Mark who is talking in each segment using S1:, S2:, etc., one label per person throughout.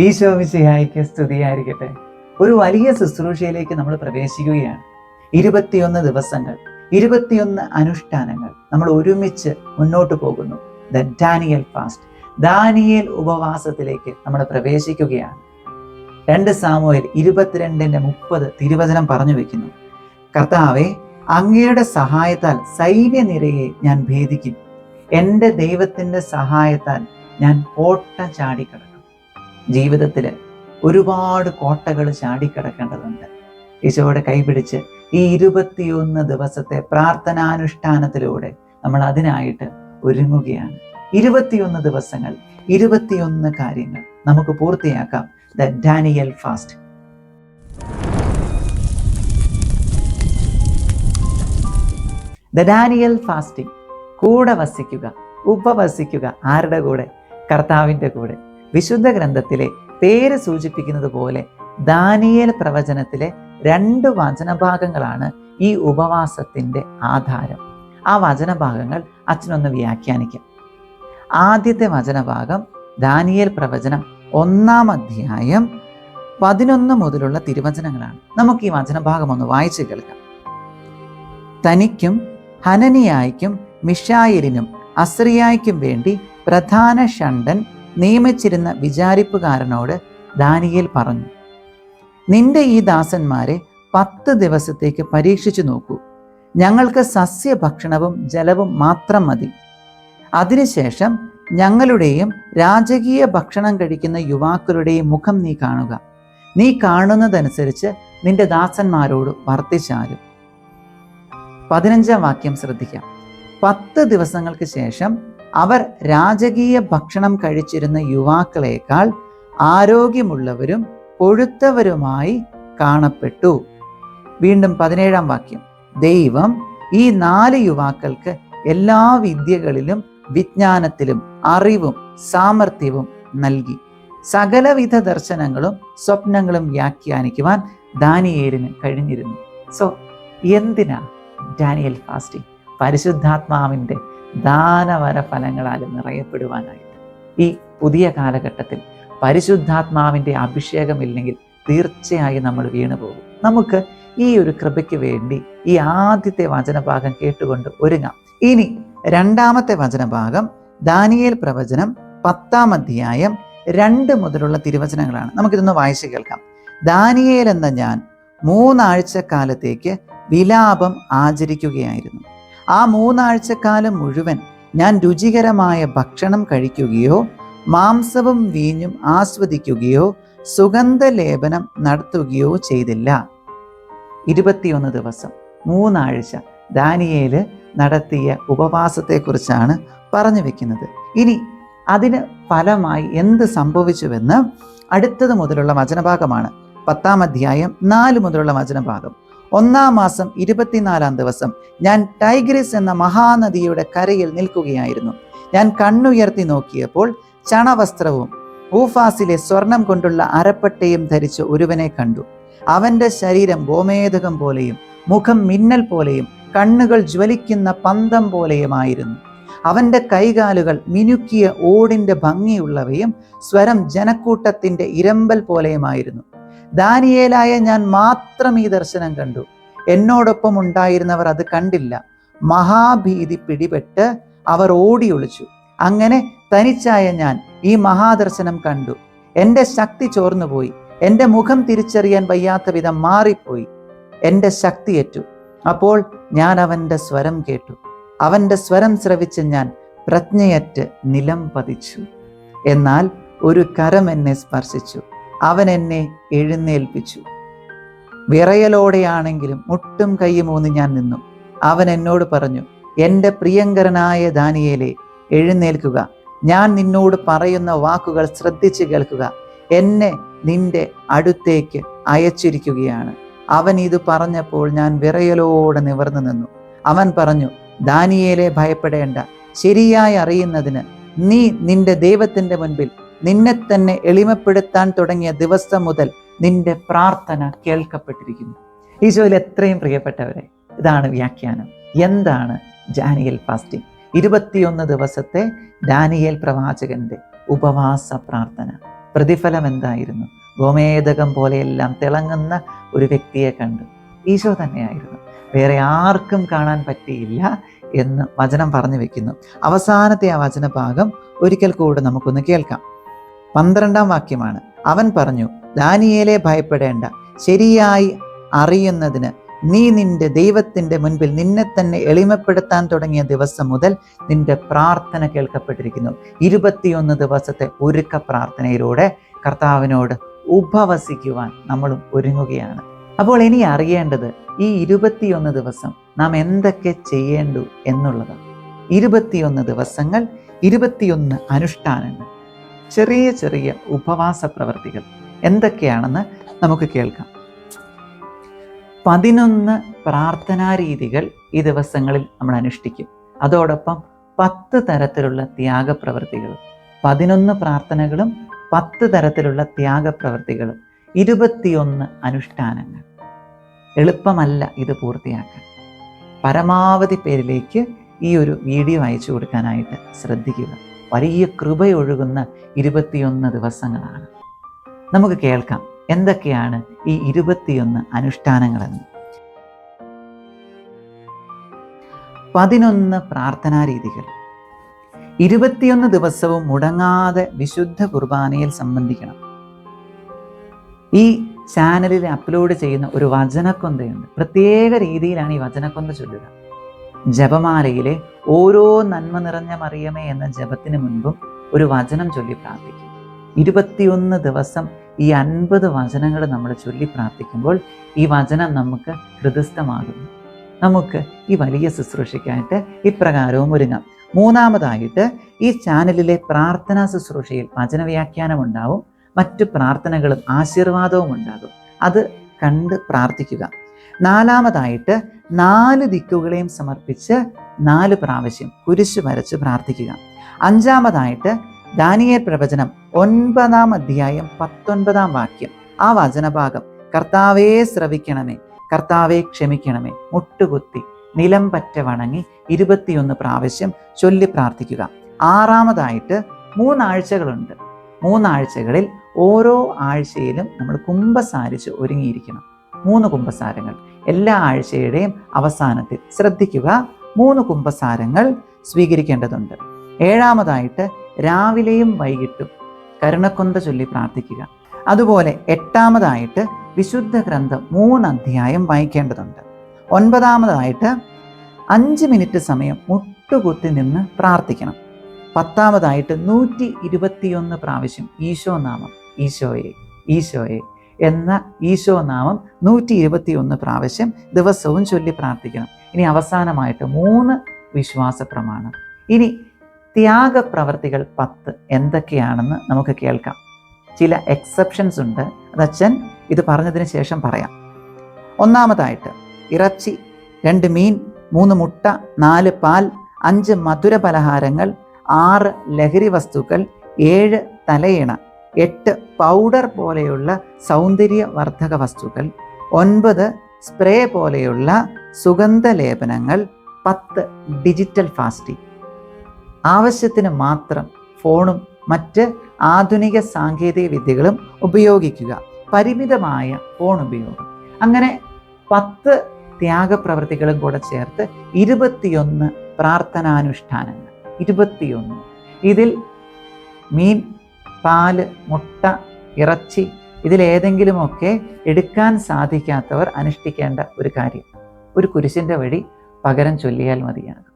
S1: ഈശോ മിശിഹായിക്ക് സ്തുതിയായിരിക്കട്ടെ. ഒരു വലിയ ശുശ്രൂഷയിലേക്ക് നമ്മൾ പ്രവേശിക്കുകയാണ്. ഇരുപത്തിയൊന്ന് ദിവസങ്ങൾ ഇരുപത്തിയൊന്ന് അനുഷ്ഠാനങ്ങൾ നമ്മൾ ഒരുമിച്ച് മുന്നോട്ട് പോകുന്നു. The Daniel fast. ദാനിയൽ ഉപവാസത്തിലേക്ക് നമ്മൾ പ്രവേശിക്കുകയാണ്. രണ്ട് സാമൂഹ്യൽ ഇരുപത്തിരണ്ടിന്റെ മുപ്പത് തിരുവചനം പറഞ്ഞു വെക്കുന്നു. കർത്താവെ അങ്ങയുടെ സഹായത്താൽ സൈന്യനിരയെ ഞാൻ ഭേദിക്കും. എന്റെ ദൈവത്തിന്റെ സഹായത്താൽ ഞാൻ കോട്ട ചാടിക്കിടക്കും. ജീവിതത്തിൽ ഒരുപാട് കോട്ടകൾ ചാടിക്കിടക്കേണ്ടതുണ്ട്. ഈശോയുടെ കൈപിടിച്ച് ഈ ഇരുപത്തിയൊന്ന് ദിവസത്തെ പ്രാർത്ഥനാനുഷ്ഠാനത്തിലൂടെ നമ്മൾ അതിനായിട്ട് ഒരുങ്ങുകയാണ്. ഇരുപത്തിയൊന്ന് ദിവസങ്ങൾ ഇരുപത്തിയൊന്ന് കാര്യങ്ങൾ നമുക്ക് പൂർത്തിയാക്കാം. The Daniel fast. The Daniel fasting. കൂടെ വസിക്കുക ഉപവസിക്കുക ആരുടെ കൂടെ? കർത്താവിന്റെ കൂടെ. വിശുദ്ധ ഗ്രന്ഥത്തിലെ പേര് സൂചിപ്പിക്കുന്നത് പോലെ ദാനിയേൽ പ്രവചനത്തിലെ രണ്ട് വചനഭാഗങ്ങളാണ് ഈ ഉപവാസത്തിന്റെ ആധാരം. ആ വചനഭാഗങ്ങൾ അച്ഛനൊന്ന് വ്യാഖ്യാനിക്കാം. ആദ്യത്തെ വചനഭാഗം ദാനിയേൽ പ്രവചനം ഒന്നാം അധ്യായം പതിനൊന്ന് മുതലുള്ള തിരുവചനങ്ങളാണ്. നമുക്ക് ഈ വചനഭാഗം ഒന്ന് വായിച്ചു കേൾക്കാം. തനിക്കും ഹനനിയായിക്കും മിഷായലിനും അസ്രിയായിക്കും വേണ്ടി പ്രധാന ഷണ്ടൻ നിയമിച്ചിരുന്ന വിചാരിപ്പുകാരനോട് ദാനിയേൽ പറഞ്ഞു നിന്റെ ഈ ദാസന്മാരെ പത്ത് ദിവസത്തേക്ക് പരീക്ഷിച്ചു നോക്കൂ. ഞങ്ങൾക്ക് സസ്യഭക്ഷണവും ജലവും മാത്രം മതി. അതിനുശേഷം ഞങ്ങളുടെയും രാജകീയ ഭക്ഷണം കഴിക്കുന്ന യുവാക്കളുടെയും മുഖം നീ കാണുക. നീ കാണുന്നതനുസരിച്ച് നിന്റെ ദാസന്മാരോട് വർത്തിച്ചാലും. പതിനഞ്ചാം വാക്യം ശ്രദ്ധിക്കാം. പത്ത് ദിവസങ്ങൾക്ക് ശേഷം അവർ രാജകീയ ഭക്ഷണം കഴിച്ചിരുന്ന യുവാക്കളെക്കാൾ ആരോഗ്യമുള്ളവരും കൊഴുത്തവരുമായി കാണപ്പെട്ടു. വീണ്ടും പതിനേഴാം വാക്യം. ദൈവം ഈ നാല് യുവാക്കൾക്ക് എല്ലാ വിദ്യകളിലും വിജ്ഞാനത്തിലും അറിവും സാമർഥ്യവും നൽകി. സകലവിധ ദർശനങ്ങളും സ്വപ്നങ്ങളും വ്യാഖ്യാനിക്കുവാൻ ദാനിയേലിന് കഴിഞ്ഞിരുന്നു. സോ എന്തിനാ ഡാനിയൽ ഫാസ്റ്റിംഗ്? പരിശുദ്ധാത്മാവിന്റെ ദാനവര ഫലങ്ങളാലും നിറയപ്പെടുവാനായിട്ട്. ഈ പുതിയ കാലഘട്ടത്തിൽ പരിശുദ്ധാത്മാവിന്റെ അഭിഷേകമില്ലെങ്കിൽ തീർച്ചയായും നമ്മൾ വീണു പോകും നമുക്ക് ഈ ഒരു കൃപയ്ക്ക് വേണ്ടി ഈ ആദ്യത്തെ വചനഭാഗം കേട്ടുകൊണ്ട് ഒരുങ്ങാം. ഇനി രണ്ടാമത്തെ വചനഭാഗം ദാനിയേൽ പ്രവചനം പത്താം അധ്യായം രണ്ട് മുതലുള്ള തിരുവചനങ്ങളാണ്. നമുക്കിതൊന്ന് വായിച്ചു കേൾക്കാം. ദാനിയേൽ എന്ന ഞാൻ മൂന്നാഴ്ച കാലത്തേക്ക് വിലാപം ആചരിക്കുകയായിരുന്നു. ആ മൂന്നാഴ്ചക്കാലം മുഴുവൻ ഞാൻ രുചികരമായ ഭക്ഷണം കഴിക്കുകയോ മാംസവും വീഞ്ഞും ആസ്വദിക്കുകയോ സുഗന്ധലേപനം നടത്തുകയോ ചെയ്തില്ല. ഇരുപത്തിയൊന്ന് ദിവസം മൂന്നാഴ്ച ദാനിയേൽ നടത്തിയ ഉപവാസത്തെക്കുറിച്ചാണ് പറഞ്ഞു വെക്കുന്നത്. ഇനി അതിന് ഫലമായി എന്ത് സംഭവിച്ചുവെന്ന് അടുത്തത് മുതലുള്ള വചനഭാഗമാണ്. പത്താം അധ്യായം നാല് മുതലുള്ള വചനഭാഗം. ഒന്നാം മാസം ഇരുപത്തിനാലാം ദിവസം ഞാൻ ടൈഗ്രിസ് എന്ന മഹാനദിയുടെ കരയിൽ നിൽക്കുകയായിരുന്നു. ഞാൻ കണ്ണുയർത്തി നോക്കിയപ്പോൾ ചണവസ്ത്രവും ഊഫാസിലെ സ്വർണം കൊണ്ടുള്ള അരപ്പട്ടയും ധരിച്ച ഒരുവനെ കണ്ടു. അവന്റെ ശരീരം ഗോമേതകം പോലെയും മുഖം മിന്നൽ പോലെയും കണ്ണുകൾ ജ്വലിക്കുന്ന പന്തം പോലെയുമായിരുന്നു. അവന്റെ കൈകാലുകൾ മിനുക്കിയ ഓടിന്റെ ഭംഗിയുള്ളവയും സ്വരം ജനക്കൂട്ടത്തിന്റെ ഇരമ്പൽ പോലെയുമായിരുന്നു. ദാനിയേലായ ഞാൻ മാത്രം ഈ ദർശനം കണ്ടു. എന്നോടൊപ്പം ഉണ്ടായിരുന്നവർ അത് കണ്ടില്ല. മഹാഭീതി പിടിപെട്ട് അവർ ഓടി ഒളിച്ചു. അങ്ങനെ തനിച്ചായ ഞാൻ ഈ മഹാദർശനം കണ്ടു. എന്റെ ശക്തി ചോർന്നുപോയി. എന്റെ മുഖം തിരിച്ചറിയാൻ വയ്യാത്ത വിധം മാറിപ്പോയി. എന്റെ ശക്തിയേറ്റു അപ്പോൾ ഞാൻ അവന്റെ സ്വരം കേട്ടു. അവന്റെ സ്വരം ശ്രവിച്ച് ഞാൻ പ്രജ്ഞയറ്റ് നിലം പതിച്ചു. എന്നാൽ ഒരു കരം എന്നെ സ്പർശിച്ചു. അവൻ എന്നെ എഴുന്നേൽപ്പിച്ചു. വിറയലോടെയാണെങ്കിലും മുട്ടും കൈയുമൂന്ന് ഞാൻ നിന്നു. അവൻ എന്നോട് പറഞ്ഞു എന്റെ പ്രിയങ്കരനായ ദാനിയേലെ എഴുന്നേൽക്കുക. ഞാൻ നിന്നോട് പറയുന്ന വാക്കുകൾ ശ്രദ്ധിച്ച് കേൾക്കുക. എന്നെ നിന്റെ അടുത്തേക്ക് അയച്ചിരിക്കുകയാണ്. അവൻ ഇത് പറഞ്ഞപ്പോൾ ഞാൻ വിറയലോടെ നിവർന്നു നിന്നു. അവൻ പറഞ്ഞു ദാനിയേലെ ഭയപ്പെടേണ്ട. ശരിയായി അറിയുന്നതിന് നീ നിന്റെ ദൈവത്തിന്റെ മുൻപിൽ നിന്നെ തന്നെ എളിമപ്പെടുത്താൻ തുടങ്ങിയ ദിവസം മുതൽ നിന്റെ പ്രാർത്ഥന കേൾക്കപ്പെട്ടിരിക്കുന്നു. ഈശോയിൽ എത്രയും പ്രിയപ്പെട്ടവരെ ഇതാണ് വ്യാഖ്യാനം. എന്താണ് ജാനിയൽ ഫാസ്റ്റിംഗ്? ഇരുപത്തിയൊന്ന് ദിവസത്തെ ഡാനിയൽ പ്രവാചകന്റെ ഉപവാസ പ്രാർത്ഥന. പ്രതിഫലം എന്തായിരുന്നു? ഗോമേതകം പോലെയെല്ലാം തിളങ്ങുന്ന ഒരു വ്യക്തിയെ കണ്ടു. ഈശോ തന്നെയായിരുന്നു. വേറെ ആർക്കും കാണാൻ പറ്റിയില്ല എന്ന് വചനം പറഞ്ഞു വെക്കുന്നു. അവസാനത്തെ ആ വചനഭാഗം ഒരിക്കൽ കൂടെ നമുക്കൊന്ന് കേൾക്കാം. പന്ത്രണ്ടാം വാക്യമാണ്. അവൻ പറഞ്ഞു ദാനിയേലെ ഭയപ്പെടേണ്ട. ശരിയായി അറിയുന്നതിന് നീ നിന്റെ ദൈവത്തിന്റെ മുൻപിൽ നിന്നെ തന്നെ എളിമപ്പെടുത്താൻ തുടങ്ങിയ ദിവസം മുതൽ നിന്റെ പ്രാർത്ഥന കേൾക്കപ്പെട്ടിരിക്കുന്നു. ഇരുപത്തിയൊന്ന് ദിവസത്തെ ഒരുക്ക പ്രാർത്ഥനയിലൂടെ കർത്താവിനോട് ഉപവസിക്കുവാൻ നമ്മളും ഒരുങ്ങുകയാണ്. അപ്പോൾ ഇനി അറിയേണ്ടത് ഈ ഇരുപത്തിയൊന്ന് ദിവസം നാം എന്തൊക്കെ ചെയ്യേണ്ടു എന്നുള്ളതാണ്. ഇരുപത്തിയൊന്ന് ദിവസങ്ങൾ ഇരുപത്തിയൊന്ന് അനുഷ്ഠാനങ്ങൾ. ചെറിയ ചെറിയ ഉപവാസ പ്രവർത്തികൾ. എന്തൊക്കെയാണെന്ന് നമുക്ക് കേൾക്കാം. പതിനൊന്ന് പ്രാർത്ഥനാ രീതികൾ ഈ ദിവസങ്ങളിൽ നമ്മൾ അനുഷ്ഠിക്കും. അതോടൊപ്പം പത്ത് തരത്തിലുള്ള ത്യാഗപ്രവൃത്തികളും പതിനൊന്ന് പ്രാർത്ഥനകളും പത്ത് തരത്തിലുള്ള ത്യാഗപ്രവൃത്തികളും ഇരുപത്തിയൊന്ന് അനുഷ്ഠാനങ്ങൾ. എളുപ്പമല്ല ഇത് പൂർത്തിയാക്കാൻ. പരമാവധി പേരിലേക്ക് ഈ ഒരു വീഡിയോ അയച്ചു കൊടുക്കാനായിട്ട് ശ്രദ്ധിക്കുക. വലിയ കൃപയൊഴുകുന്ന ഇരുപത്തിയൊന്ന് ദിവസങ്ങളാണ്. നമുക്ക് കേൾക്കാം എന്തൊക്കെയാണ് ഈ ഇരുപത്തിയൊന്ന് അനുഷ്ഠാനങ്ങളെന്ന്. പതിനൊന്ന് പ്രാർത്ഥനാ രീതികൾ. ഇരുപത്തിയൊന്ന് ദിവസവും മുടങ്ങാതെ വിശുദ്ധ കുർബാനയിൽ സംബന്ധിക്കണം. ഈ ചാനലിൽ അപ്ലോഡ് ചെയ്യുന്ന ഒരു വചനക്കൊന്തയുണ്ട്. പ്രത്യേക രീതിയിലാണ് ഈ വചനക്കൊന്ത ചൊല്ലുക. ജപമാലയിലെ ഓരോ നന്മ നിറഞ്ഞ മറിയമേ എന്ന ജപത്തിന് മുൻപും ഒരു വചനം ചൊല്ലി പ്രാർത്ഥിക്കും. ഇരുപത്തിയൊന്ന് ദിവസം ഈ അൻപത് വചനങ്ങൾ നമ്മൾ ചൊല്ലി പ്രാർത്ഥിക്കുമ്പോൾ ഈ വചനം നമുക്ക് ഹൃദയസ്ഥമാകുന്നു. നമുക്ക് ഈ വലിയ ശുശ്രൂഷയ്ക്കായിട്ട് ഇപ്രകാരവും ഒരുങ്ങാം. മൂന്നാമതായിട്ട് ഈ ചാനലിലെ പ്രാർത്ഥനാ ശുശ്രൂഷയിൽ വചനവ്യാഖ്യാനം ഉണ്ടാവും. മറ്റു പ്രാർത്ഥനകളും ആശീർവാദവും ഉണ്ടാകും. അത് കണ്ട് പ്രാർത്ഥിക്കുക. നാലാമതായിട്ട് നാല് ദിക്കുകളെയും സമർപ്പിച്ച് നാല് പ്രാവശ്യം കുരിശ് വരച്ച് പ്രാർത്ഥിക്കുക. അഞ്ചാമതായിട്ട് ദാനിയേൽ പ്രവചനം ഒൻപതാം അധ്യായം പത്തൊൻപതാം വാക്യം. ആ വചനഭാഗം കർത്താവേ ശ്രവിക്കണമേ കർത്താവെ ക്ഷമിക്കണമേ മുട്ടുകുത്തി നിലം പറ്റ വണങ്ങി ഇരുപത്തിയൊന്ന് പ്രാവശ്യം ചൊല്ലി പ്രാർത്ഥിക്കുക. ആറാമതായിട്ട് മൂന്നാഴ്ചകളുണ്ട്. മൂന്നാഴ്ചകളിൽ ഓരോ ആഴ്ചയിലും നമ്മൾ കുംഭസാരിച്ച് ഒരുങ്ങിയിരിക്കണം. മൂന്ന് കുംഭസാരങ്ങൾ. എല്ലാ ആഴ്ചയുടെയും അവസാനത്തിൽ ശ്രദ്ധിക്കുക. മൂന്ന് കുംഭസാരങ്ങൾ സ്വീകരിക്കേണ്ടതുണ്ട്. ഏഴാമതായിട്ട് രാവിലെയും വൈകിട്ടും കരുണക്കൊന്ത ചൊല്ലി പ്രാർത്ഥിക്കുക. അതുപോലെ എട്ടാമതായിട്ട് വിശുദ്ധ ഗ്രന്ഥം മൂന്ന് അധ്യായം വായിക്കേണ്ടതുണ്ട്. ഒൻപതാമതായിട്ട് അഞ്ച് മിനിറ്റ് സമയം മുട്ടുകുത്തി നിന്ന് പ്രാർത്ഥിക്കണം. പത്താമതായിട്ട് നൂറ്റി ഇരുപത്തിയൊന്ന് പ്രാവശ്യം ഈശോ നാമം ഈശോയെ ഈശോയെ എന്ന ഈശോ നാമം നൂറ്റി ഇരുപത്തിയൊന്ന് പ്രാവശ്യം ദിവസവും ചൊല്ലി പ്രാർത്ഥിക്കണം. ഇനി അവസാനമായിട്ട് മൂന്ന് വിശ്വാസ പ്രമാണം ഇനി ത്യാഗപ്രവർത്തികൾ പത്ത് എന്തൊക്കെയാണെന്ന് നമുക്ക് കേൾക്കാം. ചില എക്സെപ്ഷൻസ് ഉണ്ട്. അത് അച്ഛൻ ഇത് പറഞ്ഞതിന് ശേഷം പറയാം. ഒന്നാമതായിട്ട് ഇറച്ചി രണ്ട് മീൻ മൂന്ന് മുട്ട നാല് പാൽ അഞ്ച് മധുര പലഹാരങ്ങൾ ആറ് ലഹരി വസ്തുക്കൾ ഏഴ് തലയിണ. എട്ട് പൗഡർ പോലെയുള്ള സൗന്ദര്യവർദ്ധക വസ്തുക്കൾ ഒൻപത് സ്പ്രേ പോലെയുള്ള സുഗന്ധലേപനങ്ങൾ പത്ത് ഡിജിറ്റൽ ഫാസ്റ്റിംഗ് ആവശ്യത്തിന് മാത്രം ഫോണും മറ്റ് ആധുനിക സാങ്കേതിക വിദ്യകളും ഉപയോഗിക്കുക. പരിമിതമായ ഫോൺ ഉപയോഗം. അങ്ങനെ പത്ത് ത്യാഗപ്രവൃത്തികളും കൂടെ ചേർത്ത് ഇരുപത്തിയൊന്ന് പ്രാർത്ഥനാനുഷ്ഠാനങ്ങൾ. ഇരുപത്തിയൊന്ന്. ഇതിൽ മീൻ പാൽ മുട്ട ഇറച്ചി ഇതിലേതെങ്കിലുമൊക്കെ എടുക്കാൻ സാധിക്കാത്തവർ അനുഷ്ഠിക്കേണ്ട ഒരു കാര്യം. ഒരു കുരിശിന്റെ വഴി പകരം ചൊല്ലിയാൽ മതിയാകും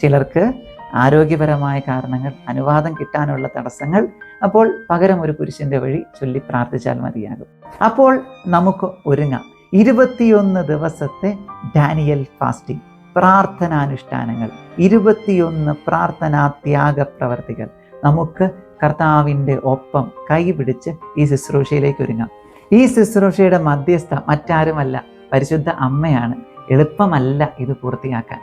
S1: ചിലർക്ക് ആരോഗ്യപരമായ കാരണങ്ങൾ അനുവാദം കിട്ടാനുള്ള തടസ്സങ്ങൾ അപ്പോൾ പകരം ഒരു കുരിശിന്റെ വഴി ചൊല്ലി പ്രാർത്ഥിച്ചാൽ മതിയാകും. അപ്പോൾ നമുക്ക് ഒരുങ്ങാം. ഇരുപത്തിയൊന്ന് ദിവസത്തെ ഡാനിയൽ ഫാസ്റ്റിംഗ് പ്രാർത്ഥനാനുഷ്ഠാനങ്ങൾ ഇരുപത്തിയൊന്ന് പ്രാർത്ഥനാ ത്യാഗ പ്രവർത്തികൾ നമുക്ക് കർത്താവിന്റെ ഒപ്പം കൈപിടിച്ച് ഈ ശുശ്രൂഷയിലേക്ക് ഒരുങ്ങാം. ഈ ശുശ്രൂഷയുടെ മധ്യസ്ഥ മറ്റാരുമല്ല പരിശുദ്ധ അമ്മയാണ്. എളുപ്പമല്ല ഇത് പൂർത്തിയാക്കാൻ.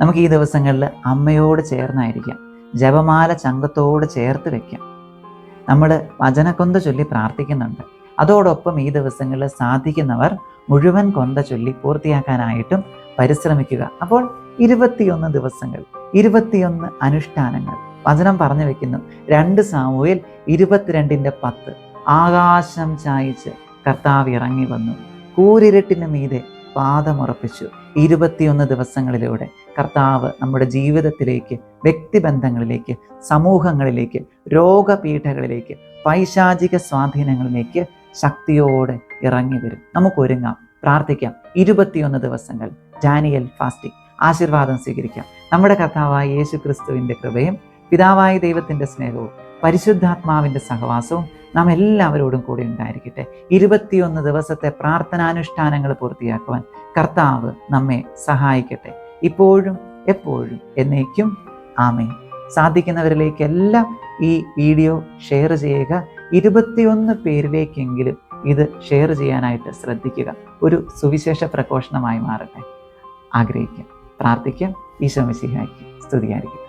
S1: നമുക്ക് ഈ ദിവസങ്ങളിൽ അമ്മയോട് ചേർന്നായിരിക്കാം. ജപമാല ചങ്കത്തോട് ചേർത്ത് വയ്ക്കാം നമ്മൾ വചനക്കൊന്ത ചൊല്ലി പ്രാർത്ഥിക്കുന്നുണ്ട്. അതോടൊപ്പം ഈ ദിവസങ്ങളിൽ സാധിക്കുന്നവർ മുഴുവൻ കൊന്ത ചൊല്ലി പൂർത്തിയാക്കാനായിട്ടും പരിശ്രമിക്കുക. അപ്പോൾ ഇരുപത്തിയൊന്ന് ദിവസങ്ങൾ ഇരുപത്തിയൊന്ന് അനുഷ്ഠാനങ്ങൾ വചനം പറഞ്ഞു വെക്കുന്നു. രണ്ട് സാമുവേൽ ഇരുപത്തിരണ്ടിന്റെ പത്ത്. ആകാശം ചായച്ച് കർത്താവ് ഇറങ്ങി വന്നു. കൂരിരട്ടിന് മീതെ പാദമുറപ്പിച്ചു ഇരുപത്തിയൊന്ന് ദിവസങ്ങളിലൂടെ കർത്താവ് നമ്മുടെ ജീവിതത്തിലേക്ക് വ്യക്തിബന്ധങ്ങളിലേക്ക് സമൂഹങ്ങളിലേക്ക് രോഗപീഠകളിലേക്ക് പൈശാചിക സ്വാധീനങ്ങളിലേക്ക് ശക്തിയോടെ ഇറങ്ങി വരും. നമുക്കൊരുങ്ങാം പ്രാർത്ഥിക്കാം. ഇരുപത്തിയൊന്ന് ദിവസങ്ങൾ. Daniel fasting. ആശീർവാദം സ്വീകരിക്കാം. നമ്മുടെ കർത്താവായ യേശു ക്രിസ്തുവിന്റെ കൃപയും പിതാവായ ദൈവത്തിന്റെ സ്നേഹവും പരിശുദ്ധാത്മാവിന്റെ സഹവാസവും നാം എല്ലാവരോടും കൂടി ഉണ്ടായിരിക്കട്ടെ. ഇരുപത്തിയൊന്ന് ദിവസത്തെ പ്രാർത്ഥനാനുഷ്ഠാനങ്ങൾ പൂർത്തിയാക്കുവാൻ കർത്താവ് നമ്മെ സഹായിക്കട്ടെ. ഇപ്പോഴും എപ്പോഴും എന്നേക്കും ആമേ സാധിക്കുന്നവരിലേക്കെല്ലാം ഈ വീഡിയോ ഷെയർ ചെയ്യുക. ഇരുപത്തിയൊന്ന് പേരിലേക്കെങ്കിലും ഇത് ഷെയർ ചെയ്യാനായിട്ട് ശ്രദ്ധിക്കുക. ഒരു സുവിശേഷ പ്രഘോഷണമായി മാറട്ടെ. ആഗ്രഹിക്കാം. പ്രാർത്ഥിക്കാം. ഈശോ മിശിഹായ്ക്ക് സ്തുതിയായിരിക്കും